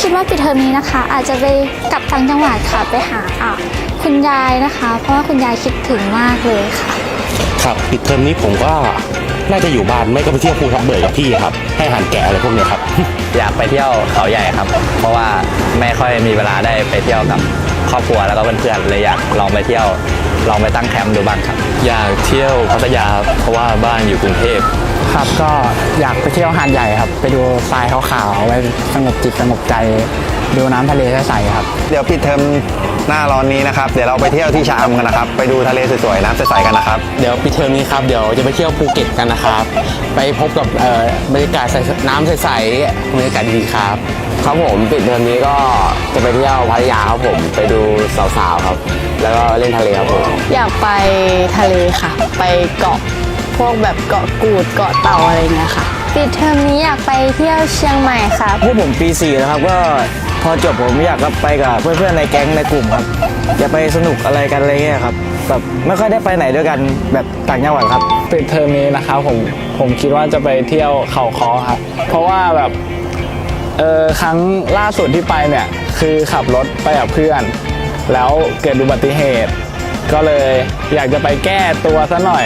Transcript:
คิดว่าปิดเทอมนี้นะคะ อาจจะไปกลับต่างจังหวัดค่ะไปหาอะคุณยายนะคะ เพราะว่าคุณยายคิดถึงมากเลยค่ะ ครับปิดเทอมนี้ผมก็น่าจะอยู่บ้านไม่ก็ไปเที่ยวภูทับเบิกกับพี่ครับ ให้อาหารแกะอะไรพวกเนี้ยครับ อยากไปเที่ยวเขาใหญ่ครับ เพราะว่าไม่ค่อยมีเวลาได้ไปเที่ยวกับครอบครัวแล้วก็เพื่อนๆเลยอยากลองไปเที่ยวลองไปตั้งแคมป์ดูบ้างครับ อยากเที่ยวพัทยาครับเพราะว่าบ้านอยู่กรุงเทพ ครับก็อยากไปเที่ยวหาดใหญ่ครับ ไปดูทรายขาวๆไว้สงบจิตสงบใจ ดูน้ำทะเลใสๆครับ เดี๋ยวปิดเทอมหน้าร้อนนี้นะครับ เดี๋ยวเราไปเที่ยวที่ชะอำกันนะครับ ไปดูทะเลสวยๆน้ำใสๆกันนะครับ เดี๋ยวปิดเทอมนี้ครับ เดี๋ยวจะไปเที่ยวภูเก็ตกันนะครับ ไปพบกับเอ่อบรรยากาศใสน้ำใสๆบรรยากาศดีๆครับ ครับผมปิดเทอมนี้ก็จะไปเที่ยวพัทยาครับผมไปดูสาวๆครับ แล้วก็เล่นทะเลครับผม อยากไปทะเลค่ะ ไปเกาะ พวกแบบเกาะกูดเกาะเต่าอะไรเงี้ยค่ะปิดเทอมนี้อยากไปเที่ยวเชียงใหม่ค่ะพวกผมปี4นะครับก็พอจบผมอยากก็ไปกับเพื่อนๆในแก๊งในกลุ่มครับจะไปสนุกอะไรกันอะไรเงี้ยครับแบบไม่ค่อยได้ไปไหนด้วยกันแบบต่างจังหวัดครับปิดเทอมนี้นะครับผมผมคิดว่าจะไปเที่ยวเขาคอครับ เพราะว่าแบบเออครั้งล่าสุดที่ไปเนี่ยคือขับรถไปกับเพื่อน แล้วเกิดอุบัติเหตุ ก็เลยอยากจะไปแก้ตัวซะหน่อย